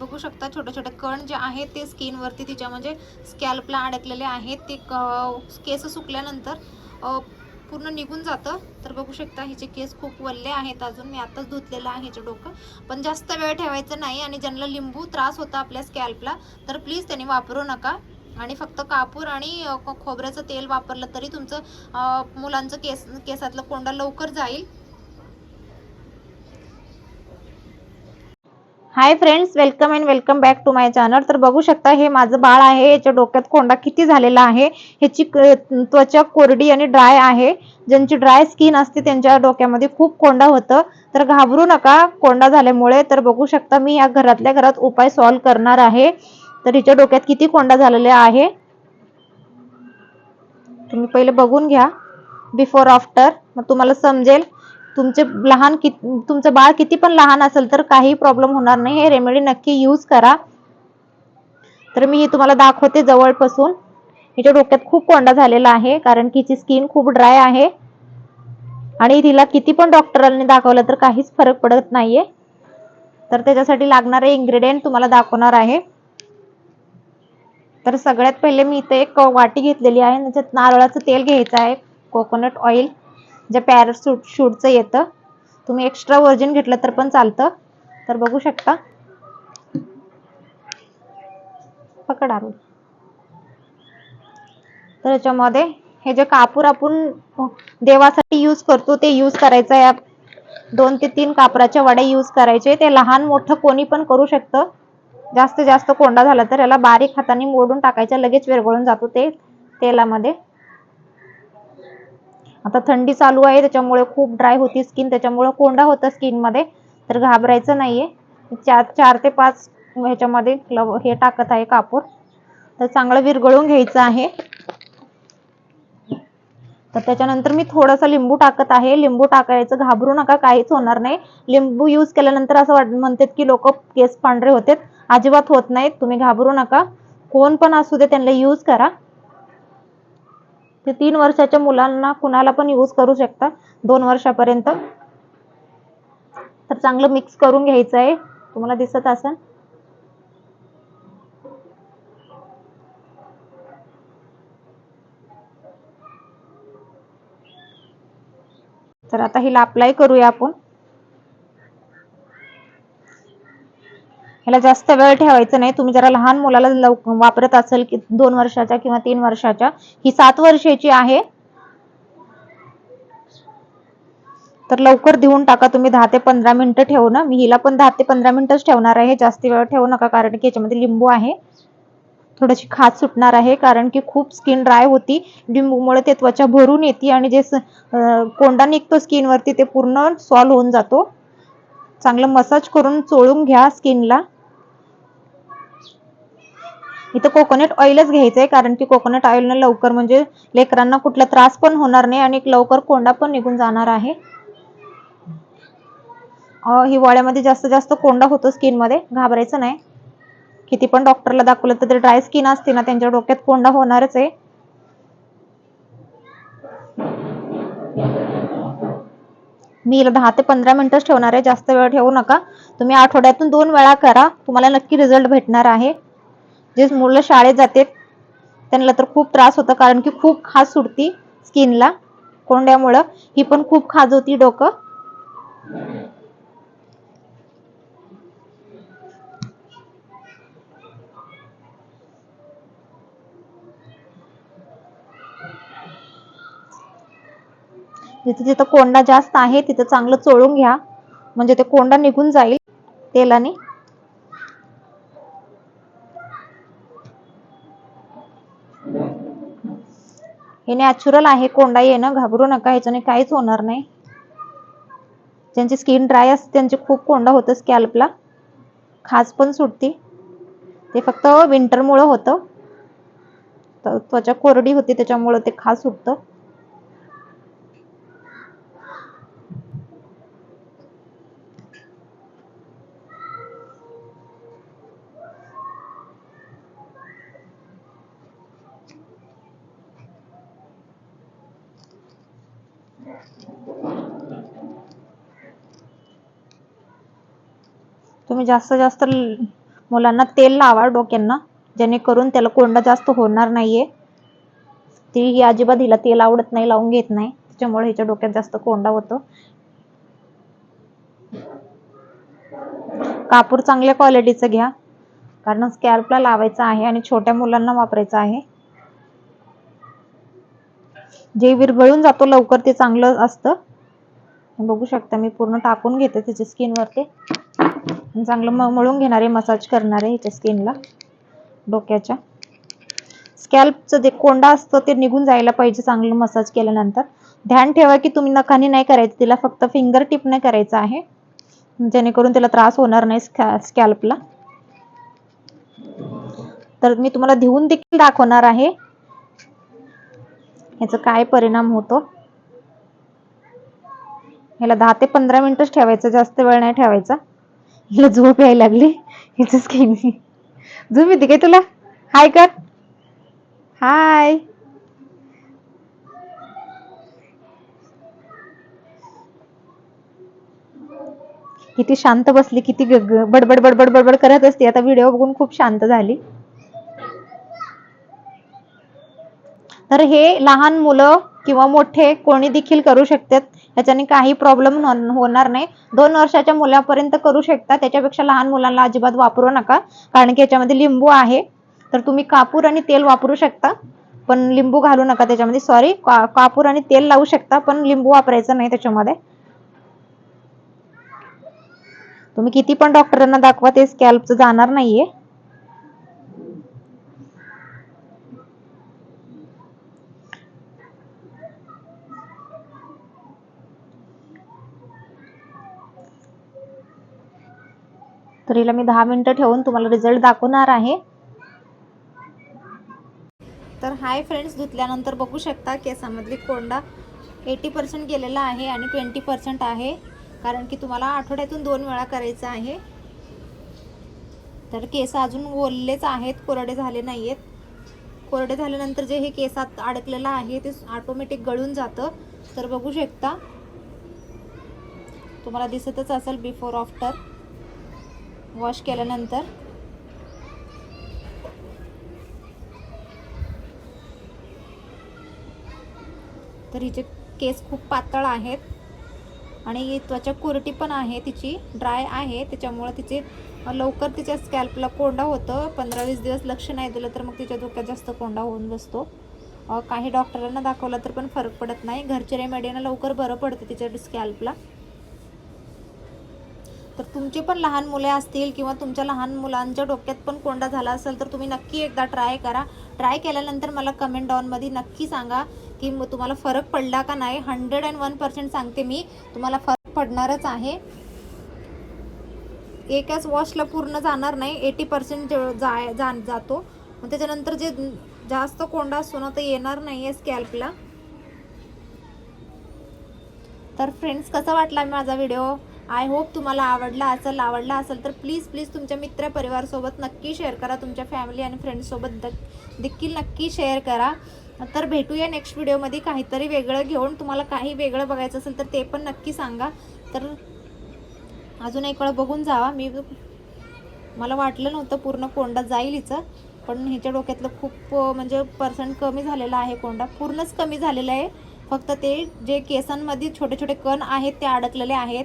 बघू शकता छोटे छोटे कण जे आहेत ते स्किनवरती तिच्या म्हणजे स्कॅल्पला अडकलेले आहेत. ते क- केस सुकल्यानंतर पूर्ण निघून जातं. तर बघू शकता हिचे केस खूप वल्ले आहेत अजून. मी आताच धुतलेलं आहे हिचं डोकं. पण जास्त वेळ ठेवायचं नाही आणि ज्यांना लिंबू त्रास होता आपल्या स्कॅल्पला तर प्लीज त्यांनी वापरू नका. आणि फक्त कापूर आणि खोबऱ्याचं तेल वापरलं तरी तुमचं मुलांचं केस केसातलं कोंडा लवकर जाईल. Hi friends welcome and welcome back to my channel तर बघू शकता हे माझं बाळ आहे याच्या डोक्यात कोंडा किती झालेला आहे ह्याची क- त्वचा कोरडी आणि ड्राय आहे. ज्यांची ड्राय स्किन असते त्यांच्या डोक्यामध्ये खूप कोंडा होतं. तर घाबरू नका कोंडा झाल्यामुळे. तर बघू शकता मी या घरातल्या घरात उपाय सॉल्व करणार आहे. तर हिच्या डोक्यात किती कोंडा झालेला आहे? तुम्ही पहिले बघून घ्या. बिफोर आफ्टर मग तुम्हाला समजेल. तुमचे लहान कि तुमचं बाळ किती पण लहान असेल तर काही प्रॉब्लेम होणार नाही. हे रेमेडी नक्की यूज करा. तर मी हे तुम्हाला दाखवते जवळपासून. हिच्या डोक्यात खूप कोंडा झालेला आहे कारण की हिची स्किन खूप ड्राय आहे. आणि तिला किती पण डॉक्टरांनी दाखवलं तर काहीच फरक पडत नाहीये. तर त्याच्यासाठी लागणारे इन्ग्रेडियंट तुम्हाला दाखवणार आहे. तर सगळ्यात पहिले मी इथे एक वाटी घेतलेली आहे त्याच्यात नारळाचं तेल घ्यायचं आहे. कोकोनट ऑइल जे पॅराशूट शूटचं येतं. तुम्ही एक्स्ट्रा व्हर्जिन घेतलं तर पण चालतं. तर बघू शकता. पकड आरू तर याच्यामध्ये हे जे कापूर आपण देवासाठी यूज करतो ते यूज करायचं आहे. दोन ते तीन कापराच्या वड्या यूज करायचे. ते लहान मोठं कोणी पण करू शकतं. जास्त जास्त कोंडा झाला तर याला बारीक हाताने मोडून टाकायचं. लगेच विरघळून जातो ते तेलामध्ये. आता थंडी चालू आहे त्याच्यामुळे खूप ड्राय होती स्किन त्याच्यामुळे कोंडा होता स्किनमध्ये. तर घाबरायचं नाहीये. चार चार ते पाच ह्याच्यामध्ये हे टाकत आहे कापूर. तर चांगलं विरघळून घ्यायचं आहे. तर त्याच्यानंतर मी थोडासा लिंबू टाकत आहे. लिंबू टाकायचं घाबरू नका काहीच होणार नाही. लिंबू यूज केल्यानंतर असं वाट म्हणतात की लोक केस पांढरे होतात. अजिबात होत नाहीत. तुम्ही घाबरू नका. कोण पण असू दे त्यांना यूज करा. ते तीन वर्षाच्या मुलांना कुणाला पण यूज करू शकता. दोन वर्षापर्यंत. तर चांगलं मिक्स करून घ्यायचं आहे. तुम्हाला दिसत असेल. तर आता हिला अप्लाय करूया आपण. याला जास्त वेळ ठेवायचा नाही. तुम्ही जरा लहान मुलाला लव वापरत असेल की दोन वर्षाच्या किंवा तीन वर्षाच्या ही सात वर्षाची आहे. तर लवकर देऊन टाका. तुम्ही दहा ते पंधरा मिनिटं ठेवू ना. मी हिला पण दहा ते पंधरा मिनिटच ठेवणार आहे. जास्त वेळ ठेवू नका कारण की याच्यामध्ये लिंबू आहे. थोडीशी खाज सुटणार आहे कारण की खूप स्किन ड्राय होती. लिंबूमुळे ते त्वचा भरून येते आणि जे कोंडा निघतो स्किनवरती ते पूर्ण सॉल्व्ह होऊन जातो. चांगलं मसाज करून चोळून घ्या स्किनला. इथं कोकोनट ऑइलच घ्यायचंय कारण की कोकोनट ऑइलनं लवकर म्हणजे लेकरांना कुठला त्रास पण होणार नाही आणि लवकर कोंडा पण निघून जाणार आहे. हिवाळ्यामध्ये जास्त जास्त कोंडा होतो स्किनमध्ये घाबरायचं नाही. किती पण डॉक्टरला दाखवलं तर ड्राय स्किन असते ना त्यांच्या डोक्यात कोंडा होणारच आहे. मी हिला दहा ते पंधरा मिनिटच ठेवणार आहे जास्त वेळ ठेवू नका. तुम्ही आठवड्यातून दोन वेळा करा तुम्हाला नक्की रिझल्ट भेटणार आहे. जे मुलं शाळेत जाते त्यांना तर खूप त्रास होतो कारण की खूप खाज सुटती स्किनला कोंड्यामुळं. ही पण खूप खाज होती डोकं. जिथे जिथं कोंडा जास्त आहे तिथं चांगलं चोळून घ्या. म्हणजे ते कोंडा निघून जाईल तेलाने. हे नॅचरल आहे कोंडा येणं घाबरू नका ह्याच्याने काहीच होणार नाही. ज्यांची स्किन ड्राय असते त्यांचे खूप कोंडा होतं स्कॅल्पला खाज पण सुटती. ते फक्त विंटरमुळं होतं. तर त्वचा कोरडी होती त्याच्यामुळं ते खाज सुटतं. तुम्ही जास्त जास्त मुलांना तेल लावा डोक्यांना जेणेकरून त्याला कोंडा जास्त होणार नाहीये. ती ही अजिबात हिला तेल आवडत नाही लावून घेत नाही. त्याच्यामुळे हिच्या डोक्यात जास्त कोंडा होतो. कापूर चांगल्या क्वालिटीचं घ्या. कारण स्कॅल्पला लावायचं आहे आणि छोट्या मुलांना वापरायचं आहे. जे विरघळून जातो लवकर ते चांगलं असतं. बघू शकता मी पूर्ण टाकून घेते त्याच्या स्किनवरती चांगलं मळून घेणारे मसाज करणारे ह्याच्या स्किनला डोक्याच्या. स्कॅल्पचं जे कोंडा असतं ते निघून जायला पाहिजे चांगलं मसाज केल्यानंतर. ध्यान ठेवा की तुम्ही नखाने नाही करायचं तिला फक्त फिंगर टिपने करायचं आहे. जेणेकरून तिला त्रास होणार नाही स्कॅल्पला तर मी तुम्हाला धिवून देखील दाखवणार आहे. याचा काय परिणाम होतो? ह्याला दहा ते पंधरा मिनिटच ठेवायचं जास्त वेळ नाही ठेवायचा. हिला झोप यायला लागली. हिचं स्किन झोप येते काय तुला? हाय कर. हाय किती शांत बसली किती ग- बडबड बडबड बडबड करत असते. आता व्हिडिओ बघून खूप शांत झाली. तर हे लहान मुलं किंवा मोठे कोणी देखील करू शकतात. याच्याने काही प्रॉब्लेम होणार नाही. दोन वर्षाच्या मुलापर्यंत करू शकता. त्याच्यापेक्षा लहान मुलांना अजिबात वापरू नका. कारण की याच्यामध्ये लिंबू आहे. तर तुम्ही कापूर आणि तेल वापरू शकता. पण लिंबू घालू नका त्याच्यामध्ये. सॉरी कापूर आणि तेल लावू शकता पण लिंबू वापरायचं नाही त्याच्यामध्ये. तुम्ही किती पण डॉक्टरांना दाखवा ते स्कॅल्पचं जाणार नाहीये. तर हिला मी दहा मिनिटं ठेवून तुम्हाला रिझल्ट दाखवणार आहे. तर हाय फ्रेंड्स धुतल्यानंतर बघू शकता केसामधली कोंडा एटी पर्सेंट गेलेला आहे आणि ट्वेंटी पर्सेंट आहे. कारण की तुम्हाला आठवड्यातून दोन वेळा करायचं आहे. तर केस अजून ओललेच आहेत कोरडे झाले नाही आहेत कोरडे झाल्यानंतर जे हे केसात अडकलेलं आहे ते ऑटोमॅटिक गळून जातं. तर बघू शकता. तुम्हाला दिसतच असेल बिफोर आफ्टर वॉश केल्यानंतर तर हिचे केस खूप पातळ आहेत आणि त्वचा कोरटी पण आहे तिची ड्राय आहे त्याच्यामुळं तिचे लवकर तिच्या स्कॅल्पला कोंडा होतं. पंधरा वीस दिवस लक्ष नाही दिलं तर मग तिच्या डोक्यात जास्त कोंडा होऊन बसतो. काही डॉक्टरांना दाखवला तर पण फरक पडत नाही. घरच्या रेमेडीनं लवकर बरं पडतं तिच्या स्कॅल्पला. तर तुमचे पण लहान मुले असतील किंवा तुमच्या लहान मुलांच्या डोक्यात पण कोंडा झाला असेल तर तुम्ही नक्की एकदा ट्राय करा. ट्राय केल्यानंतर मला कमेंट डाऊनमध्ये नक्की सांगा की मग तुम्हाला फरक पडला का नाही. हंड्रेड अँड वन पर्सेंट सांगते मी तुम्हाला फरक पडणारच आहे. एकाच वॉशला पूर्ण जाणार नाही एटी पर्सेंट जाय जा जातो. मग त्याच्यानंतर जे जास्त कोंडा असतो ना तर येणार नाही आहे स्कॅल्पला तर फ्रेंड्स कसा वाटला माझा व्हिडिओ आय होप तुम्हाला आवडला असेल आवडला असेल तर प्लीज प्लीज तुमच्या मित्र परिवारसोबत नक्की शेअर करा तुमच्या फॅमिली आणि फ्रेंड्ससोबत देखील नक्की शेअर करा. तर भेटूया नेक्स्ट व्हिडिओमध्ये काहीतरी वेगळं घेऊन. तुम्हाला काही वेगळं बघायचं असेल तर ते पण नक्की सांगा. तर अजून एक वेळा बघून जावा. मी मला वाटलं नव्हतं पूर्ण कोंडा जाईल हिचं पण ह्याच्या डोक्यातलं खूप म्हणजे पर्सेंट कमी झालेला आहे कोंडा. पूर्णच कमी झालेला आहे. फक्त ते जे केसांमध्ये छोटे छोटे कण आहेत ते अडकलेले आहेत.